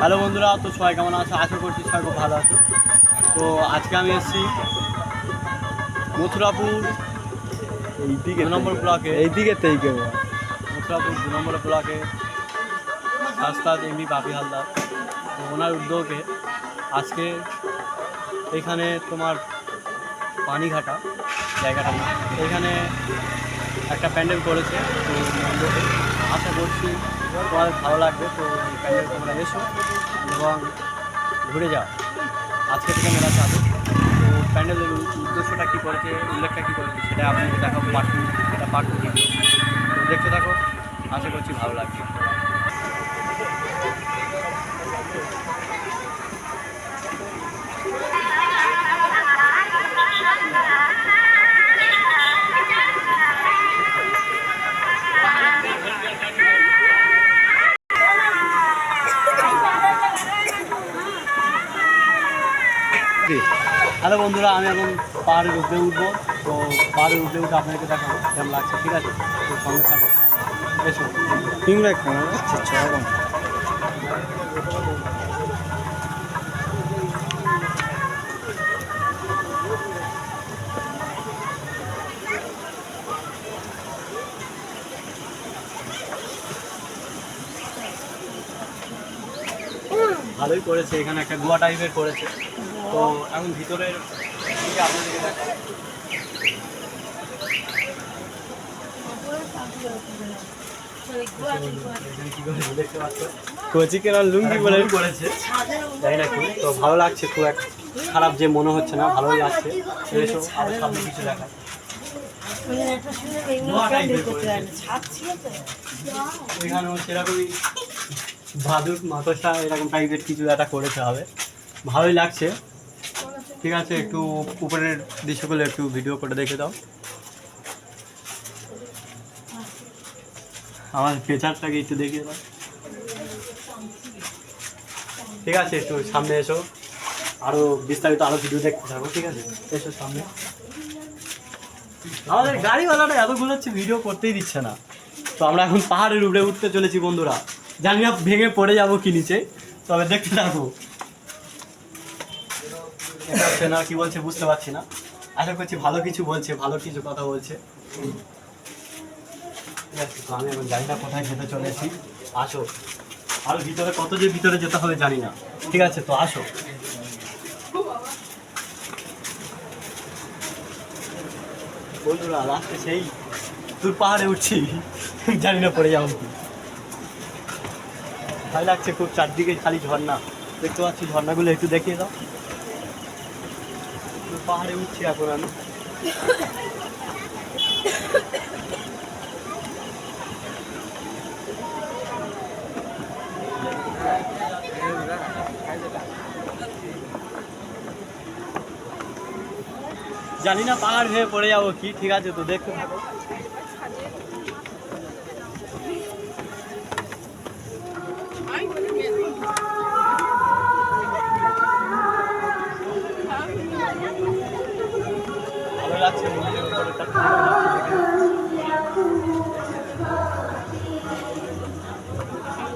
Hello বন্ধুরা তো সবাই কেমন আছো? আশা করছি সবাই খুব ভালো আছো। তো আজকে আমি এসেছি মথুরাপুর এইদিকে দু নম্বর ব্লকে। এইদিকে থেকে মথুরাপুর দু নম্বর ব্লকে রাস্তাদ এমনি বাপি হালদার। তো ওনার উদ্যোগে আজকে এখানে তোমার পানিঘাটা জায়গাটা। এখানে একটা প্যান্ডেল করেছে। আশা করছি তোমাদের ভালো লাগবে, তো প্যান্ডেল তোমরা এসো এবং ঘুরে যাও। আজকে থেকে মেলা চালু। তো প্যান্ডেলের উদ্দেশ্যটা কী করেছে, উল্লেখটা কী করেছে, সেটা আপনি দেখাবো। পার্ট এটা পার্ট দেখতে থাকো। আশা করছি ভালো লাগবে। হ্যালো বন্ধুরা আমি এখন পাহাড়ের উপরে উঠবো। তো পাহাড়ের উপরে উঠে আপনাদেরকে দেখাবো কেমন লাগছে ঠিক আছে? তো সঙ্গে থাকো এসো। তিনটা কেমন আচ্ছা ছড়ানো ভালোই করেছে এখানে একটা গোয়া টাইপের করেছে। তো এখন ভিতরের দিকে আপনাদেরকে লুঙ্গি বলে করেছে। না কি? তো ভালো লাগছে খুব এক খারাপ যে মনে হচ্ছে না ভালোই লাগছে। সামনে কিছু এখানেও সেরকমই ভাদুক মাকড়সা এরকম টাইপের কিছু একটা করেতে হবে। ভালোই লাগছে। ঠিক আছে, একটু উপরের দৃশ্যগুলো একটু ভিডিও করে দেখে দাও। আমার পেচারটাকে একটু দেখিয়ে দাও। ঠিক আছে, একটু সামনে এসো। আরও বিস্তারিত আরও ভিডিও দেখতে থাকো, ঠিক আছে? এসো সামনে। আমাদের গাড়িওয়ালাটা এত ঘুরাচ্ছে ভিডিও করতেই দিচ্ছে না। তো আমরা এখন পাহাড়ের উপরে উঠতে চলেছি বন্ধুরা। জানি না ভেঙে পড়ে যাব কি নিচে, তবে দেখতে থাকো। এটা না, কি বলছে বুঝতে পারছি না। আশা করছি ভালো কিছু বলছে, ভালো কিছু কথা বলছে। আমি এখন জানি না কোথায় যেতে চলেছি। আসো। আর ভিতরে কত যে ভিতরে যেতে হবে জানি না। ঠিক আছে, তো আসো। বন্ধুরা লাস্টে সেই তোর পাহাড়ে উঠছি। জানি না পড়ে যাব ভালো লাগছে খুব, চারদিকে খালি ঝর্ণা। দেখতে পাচ্ছি ঝর্ণাগুলো একটু দেখিয়ে দাও। পাহাড়ে উঠছি এখন আমি। জানি না পাহাড় হয়ে পড়ে যাব কি, ঠিক আছে তো দেখতে থাকো।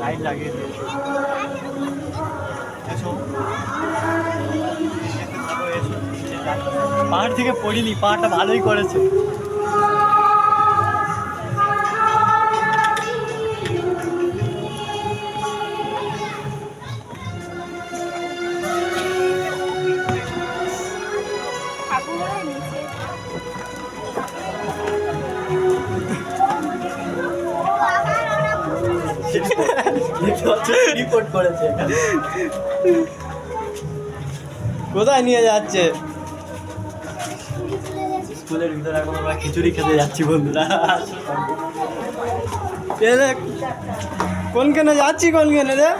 লাইট লাগিয়ে দিয়েছে। পাহাড় থেকে পড়িনি পাহাড়টা ভালোই করেছে। রিপোর্ট করেছে। কোথায় নিয়ে যাচ্ছে? স্কুলের ভিতরে এখন আমরা খিচুড়ি খেতে যাচ্ছি বন্ধুরা। কোন কেনে যাচ্ছি কোন কেনে রে?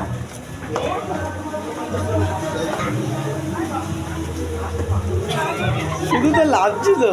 শুধু তো লাভছি তো।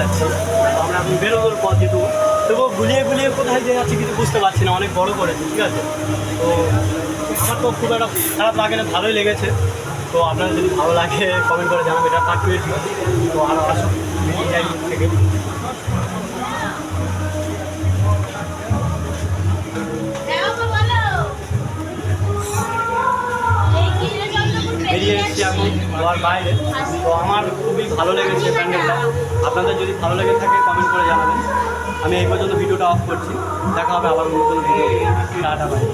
যাচ্ছে। আমরা এখন বেরোনোর পথ যেটু তবুও গুলিয়ে গুলিয়ে কোথায় যে যাচ্ছি কিছু বুঝতে পারছি না, অনেক বড় করেছে, ঠিক আছে? তো আমার তো খুব একটা খারাপ লাগে না, ভালোই লেগেছে। তো আপনার যদি ভালো লাগে কমেন্ট করে জানাবেন, এটা পার্ট তো আর আসুন থেকে। গোয়ার বাইরে। তো আমার খুবই ভালো লেগেছে প্যান্ডেলটা। আপনাদের যদি ভালো লেগে থাকে কমেন্ট করে জানাবেন। আমি এই পর্যন্ত ভিডিওটা অফ করছি। দেখা হবে আবার নতুন ভিডিও টাটা বাই